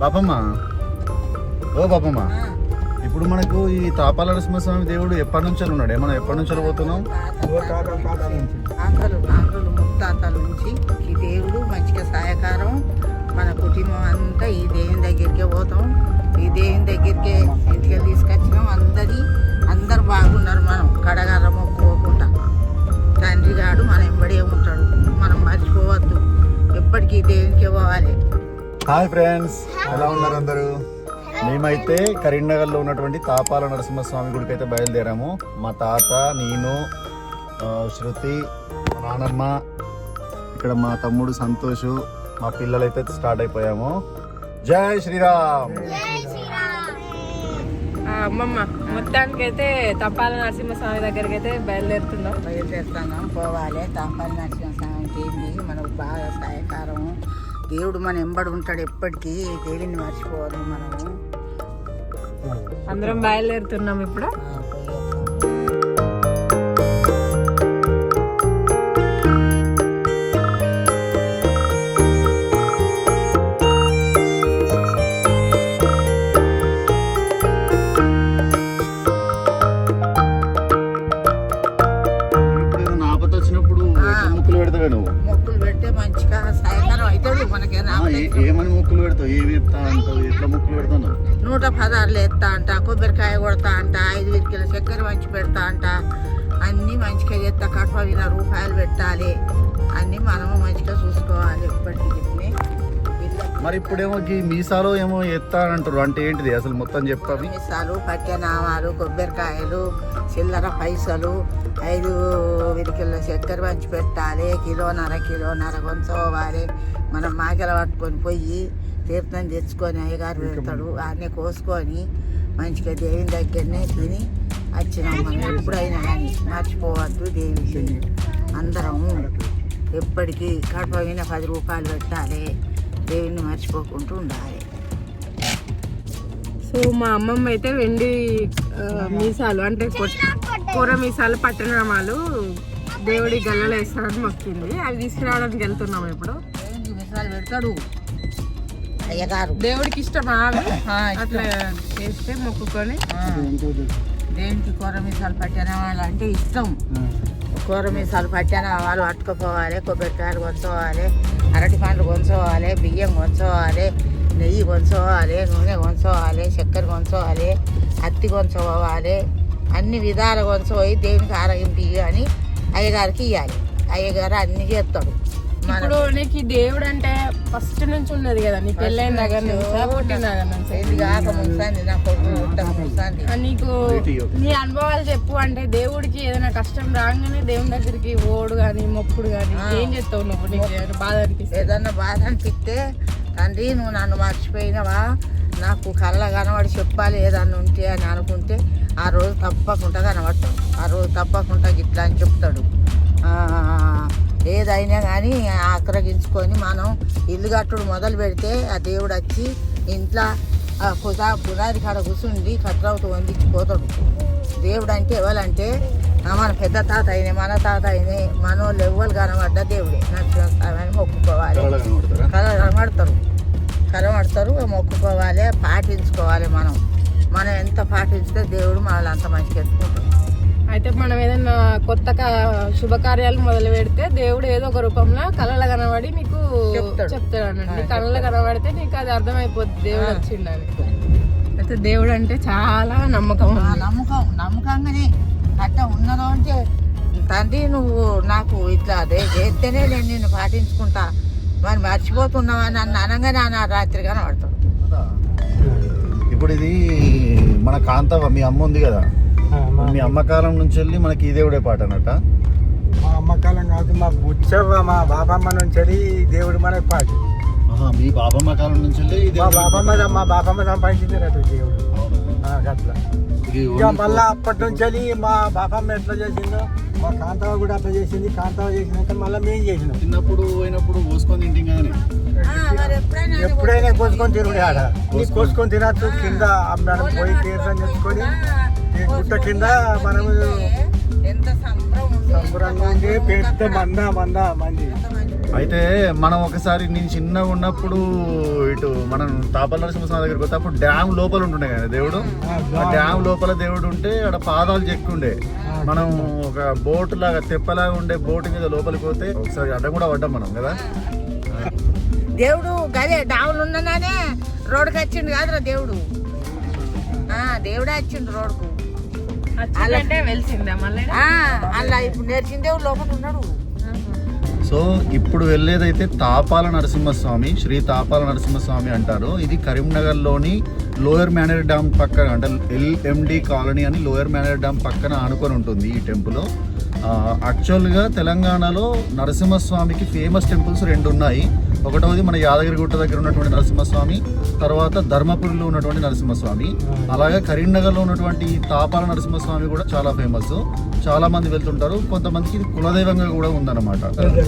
బాపమ్మ. ఓ బాపమ్మ. ఇప్పుడు మనకు ఈ తాపాల నరసింహస్వామి దేవుడు ఎప్పటి నుంచి ఉన్నాడు? మనం ఎప్పటి నుంచి పోతున్నాం తాతలు తాతలు ముత్తాతల నుంచి. ఈ దేవుడు మంచిగా సహాయకారం మన కుటుంబం అంతా ఈ దేవుని దగ్గరికే పోతాం. ఈ దేవుని దగ్గరికే ఇంటికి తీసుకొచ్చినాం. అందరి అందరు బాగున్నారు మనం. కడగర మొక్కుకోకుండా తండ్రి గాడు మన ఎంబడే ఉంటాడు. మనం మర్చిపోవద్దు. ఎప్పటికీ ఈ దేవునికే పోవాలి. హాయ్ ఫ్రెండ్స్ ఎలా ఉన్నారు అందరూ? మేమైతే కరీంనగర్లో ఉన్నటువంటి తాపాల నరసింహస్వామి గుడికి అయితే బయలుదేరాము. మా తాత నేను శృతి మా నానమ్మ ఇక్కడ మా తమ్ముడు సంతోష్ మా పిల్లలైతే స్టార్ట్ అయిపోయాము. జై శ్రీరామ్! అమ్మమ్మ మొత్తానికి అయితే తప్పాల నరసింహస్వామి దగ్గరికి అయితే బయలుదేరుతున్నాం. బయలుదేరుతున్నాం. పోవాలి. తాపాలి నరసింహ స్వామికి ఏంది మనకు బాగా సహాయకారం దేవుడు మన ఎంబడి ఉంటాడు ఎప్పటికీ దేవుని మర్చిపోవాలి మనము. అందరం బయలుదేరుతున్నాం ఇప్పుడు. ముక్కులు పెడతావే నువ్వు? మొక్కులు పెడితే మంచిగా మనకేనా ఆ, ఏ- ఏమని ముక్కులు పెడతావు? ఏమి ఎత్తా అంటావు? ఎట్లా ముక్కులు పెడతావు నూట పదార్లు ఎత్తా అంట కొబ్బరికాయ కొడతా అంట ఐదు విరికిల చక్కెర మంచి పెడతా అంట. అన్నీ మంచిగా చేస్తా కట్ప విన రూపాయలు పెట్టాలి. అన్నీ మనము మంచిగా చూసుకోవాలి ఎప్పటికీ మరి ఇప్పుడేమో ఈ మీసాలో ఏమో ఎత్తా అని అంటారు అంటే ఏంటిది? అసలు మొత్తం చెప్పవి మీసాలు పట్టెనామాలు కొబ్బరికాయలు చిల్లర పైసలు ఐదు విరికిళ్ళ చక్కెర పంచి పెట్టాలి కిలోన్నర కిలోన్నర కొంచోవాలి. మనం మాకెల పట్టుకొని పోయి తీర్థం తెచ్చుకొని అయ్యగారు పెడతాడు. అన్నీ కోసుకొని మంచిగా దేవుని దగ్గరనే తిని వచ్చినాం మనం. ఎప్పుడైనా కానీ మర్చిపోవద్దు దేవుడికి అందరం ఎప్పటికీ కడప మీద పది రూపాయలు పెట్టాలి. దేవుడిని మర్చిపోకుండా ఉండాలి. సో మా అమ్మమ్మ అయితే వెండి మీసాలు అంటే కూర మీసాలు పట్టణామాలు దేవుడి గల్లలో వేస్తాడని మొక్కింది. అవి తీసుకురావడానికి వెళ్తున్నాం ఇప్పుడు. పెడతాడు? అయ్యగారు. దేవుడికి ఇష్టమా అట్లా చేస్తే మొక్కుకొని. ఆ. దేవునికి కూర మీసాలు పట్టిన వాళ్ళు అంటే ఇష్టం. కూర మీసాలు పట్టిన వాళ్ళు పట్టుకుపోవాలి కొబ్బరికాయలు కొంచోవాలి అరటి పండ్లు కొంచోవాలి బియ్యం కొంచోవాలి నెయ్యి కొంచోవాలి నూనె కొంచోవాలి చక్కెర కొంచోవాలి అత్తి కొంచోవాలి అన్ని విధాలు కొంచోయి దేవునికి ఆరోగ్యం అని అయ్యగారికి ఇవ్వాలి అయ్యగారు అన్ని చేస్తాడు. ఇప్పుడు నీకు దేవుడు అంటే ఫస్ట్ నుంచి ఉన్నది కదా నీ పెళ్ళైన దగ్గర నుంచి పుట్టిన దగ్గర నుంచి? నీకు నీ అనుభవాలు చెప్పు అంటే దేవుడికి ఏదైనా కష్టం రాగానే దేవుని దగ్గరికి ఓడు గాని మొక్కుడు గాని ఏం చేస్తావు నువ్వు? నీకు బాధ అనిపిస్తే? ఏదన్నా బాధ అనిపిస్తే తండ్రి నువ్వు నన్ను మర్చిపోయినవా? నాకు కళ్ళ కనబడి చెప్పాలి ఏదన్నా ఉంటే అని అనుకుంటే ఆ రోజు తప్పకుండా కనబడతాడు ఆ రోజు తప్పకుండా గిట్లా అని చెప్తాడు. ఏదైనా కానీ ఆక్రగించుకొని మనం ఇల్లు కట్టుడు మొదలు పెడితే ఆ దేవుడు వచ్చి ఇంట్లో ఆ పుదా పునాది కాడ కూర్చుండి కట్రవుతూ వందించిపోతాడు దేవుడు అంటే ఎవరంటే మన పెద్ద తాత అయినే మన తాత అయినే మనోళ్ళు ఎవ్వరు కనబడ్డ దేవుడే. నరసింహస్వామిని మొక్కుకోవాలి. కళ కనబడతారు. కనబడతారు మొక్కుకోవాలి పాటించుకోవాలి మనం. మనం ఎంత పాటించితే దేవుడు మనల్ని అంత మంచిగా ఎత్తుకుంటాడు అయితే మనం ఏదైనా కొత్త శుభకార్యాలు మొదలు పెడితే దేవుడు ఏదో ఒక రూపంలో కళలు కనబడి నీకు చెప్తాడు. అన్నట్టు. కళలు కనబడితే నీకు అది అర్థమైపోద్ది. దేవుడు వచ్చిండని. అయితే దేవుడు అంటే చాలా నమ్మకం. నమ్మకం. నమ్మకంగానే అట్ట ఉన్నదో అంటే తండ్రి నువ్వు నాకు ఇట్లా రే- చేస్తేనే నేను నిన్ను పాటించుకుంటా. మరి మర్చిపోతున్నావా? నన్ను అనగానే నా రాత్రి కనబడతాడు ఇప్పుడు ఇది మన కాంతవ మీ అమ్మ ఉంది కదా? మీ అమ్మకాలం నుంచి వెళ్ళి మనకి ఈ దేవుడే పాట అన్నట్ట మా అమ్మకాలం కాదు మా బుచ్చవ్వ మా బాబమ్మ నుంచి వెళ్ళి దేవుడు మనకు పాటి. మీ బాబమ్మ కాలం నుంచి వెళ్ళి మా బాబమ్మ మా బాబమ్మ సంపాదించింది దేవుడు. ఓన్లీ మళ్ళా అప్పటి నుంచి వెళ్ళి మా బాబమ్మ ఎట్లా చేసిందో మా కాంతవ కూడా అట్లా చేసింది. కాంతవ చేసినాక మళ్ళీ మేము చేసినాం. చిన్నప్పుడు పోయినప్పుడు పోసుకొని తింటాం కానీ ఎప్పుడైనా ఎప్పుడైనా కోసుకొని తిరుగుడే ఆడ. నీ కోసుకొని తినచ్చు కింద మనం పోయి తీర్థం తెచ్చుకొని ఈ గుట్ట కింద మనము ఎంత సంబరం ఉంది సంబరంగా ఉండి పెద్ద మంద మంద మంది అయితే మనం ఒకసారి నేను చిన్నగా ఉన్నప్పుడు ఇటు మనం తాపల నరసింహస్వామి దగ్గరికి పోతే అప్పుడు డ్యామ్ లోపల ఉంటుండే కదా దేవుడు? ఆ డ్యామ్. లోపల దేవుడు ఉంటే అక్కడ పాదాలు చెక్కుండే. మనం ఒక బోట్ లాగా తెప్పలాగా ఉండే బోట్ మీద లోపలికి పోతే ఒకసారి అడ్డం కూడా పడ్డాం మనం కదా? దేవుడు గదే డావులు ఉన్ననానే రోడ్డుకి వచ్చిండు కాదురా దేవుడు. ఆ దేవుడే వచ్చిండు రోడ్డుకు. అలా ఇప్పుడు నేర్చిన దేవుడు లోపల ఉన్నాడు. సో ఇప్పుడు వెళ్ళేదైతే తాపాల నరసింహస్వామి శ్రీ తాపాల నరసింహస్వామి అంటారు. ఇది కరీంనగర్లోని లోయర్ మేనర్ డ్యామ్ పక్కన అంటే ఎల్ఎండి కాలనీ అని లోయర్ మేనర్ డ్యామ్ పక్కన ఆనుకొని ఉంటుంది ఈ టెంపుల్. యాక్చువల్గా తెలంగాణలో నరసింహస్వామికి ఫేమస్ టెంపుల్స్ రెండు ఉన్నాయి ఒకటవది మన యాదగిరిగుట్ట దగ్గర ఉన్నటువంటి నరసింహస్వామి తర్వాత ధర్మపురిలో ఉన్నటువంటి నరసింహస్వామి అలాగే కరీంనగర్లో ఉన్నటువంటి తాపాల నరసింహస్వామి కూడా చాలా ఫేమస్. చాలా మంది వెళ్తుంటారు. కొంతమందికి ఇది కులదైవంగా కూడా ఉందన్నమాట.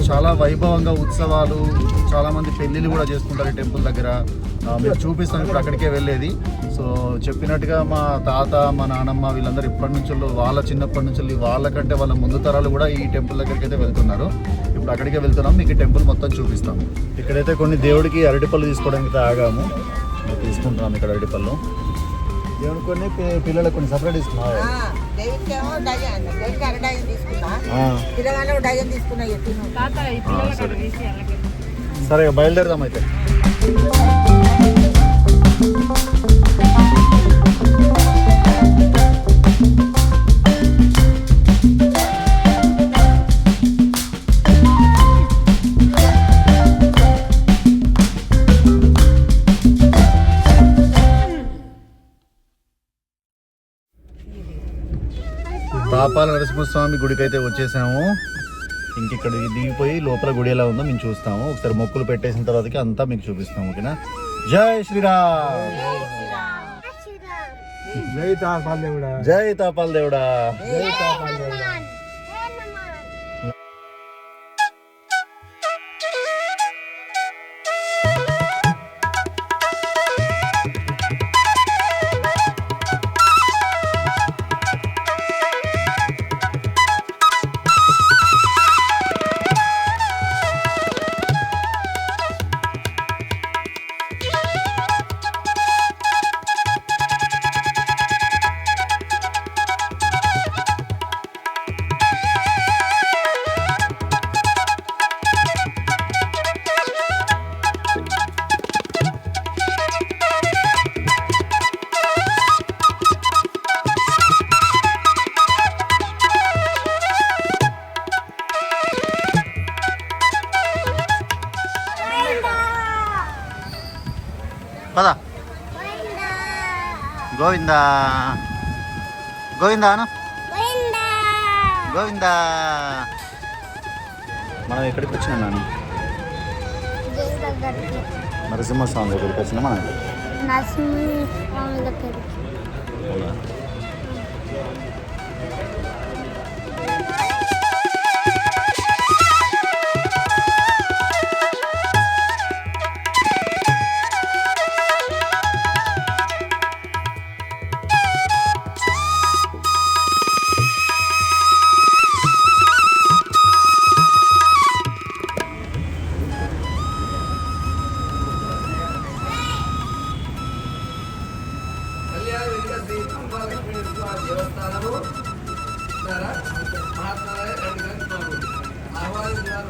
చాలా వైభవంగా ఉత్సవాలు చాలా మంది పెళ్ళిళ్ళు కూడా చేసుకుంటారు ఈ టెంపుల్ దగ్గర. ఆ, మీకు చూపిస్తాను ఇప్పుడు అక్కడికే వెళ్ళేది. సో చెప్పినట్టుగా మా తాత మా నానమ్మ వీళ్ళందరూ ఇప్పటి నుంచి వాళ్ళ చిన్నప్పటి నుంచి వాళ్ళకంటే వాళ్ళ ముందు తరాలు కూడా ఈ టెంపుల్ దగ్గరికి అయితే వెళ్తున్నారు. ఇప్పుడు అక్కడికే వెళ్తున్నాం. మీకు టెంపుల్ మొత్తం చూపిస్తాము ఇక్కడైతే కొన్ని దేవుడికి అరటిపళ్ళు తీసుకోవడానికి అయితే ఆగాము. తీసుకుంటున్నాం ఇక్కడ అరటిపళ్ళు దేవుని కొన్ని పిల్లలకు కొన్ని సపరేట్ తీసుకున్నాం. ఆ, దేవుడికి ఏమో నరసింహస్వామి గుడికి అయితే వచ్చేసాము. ఇంక ఇక్కడ దిగిపోయి లోపల గుడి ఎలా ఉందో మేము చూస్తాము. ఒకసారి మొక్కులు పెట్టేసిన తర్వాతకి అంతా మీకు చూపిస్తాము ఓకేనా? జై శ్రీరామ్! జై తాపాలి కూడా జై తాపాల్ దేవుడా జై తాపాలి దేవుడా పద. గోవిందా. గోవిందా అను? గోవిందా. మనం ఎక్కడికి వచ్చినా నాని నరసింహస్వామి దగ్గరికి వచ్చినా మనం నరసింహస్వామి దగ్గరికి.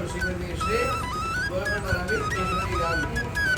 শিবিরে এসে গোলাপের আমি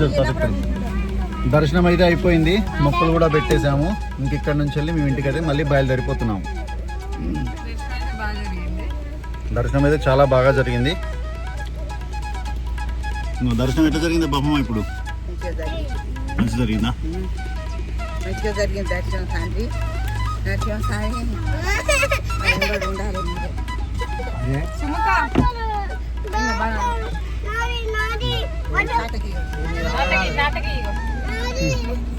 అవునా? దర్శనం అయితే అయిపోయింది. మొక్కలు కూడా పెట్టేశాము. ఇంక ఇక్కడ నుంచి వెళ్ళి మేము ఇంటికి అయితే మళ్ళీ బయలుదేరిపోతున్నాము. దర్శనం అయితే చాలా బాగా జరిగింది. దర్శనం ఎట్లా జరిగింది బాబమ్మ ఇప్పుడు? మంచి జరిగిందా? మంచిగా జరిగింది దర్శనం తండ్రి. దర్శనం సాయి ఉండాలి. మరి. అదే సుముఖ నాది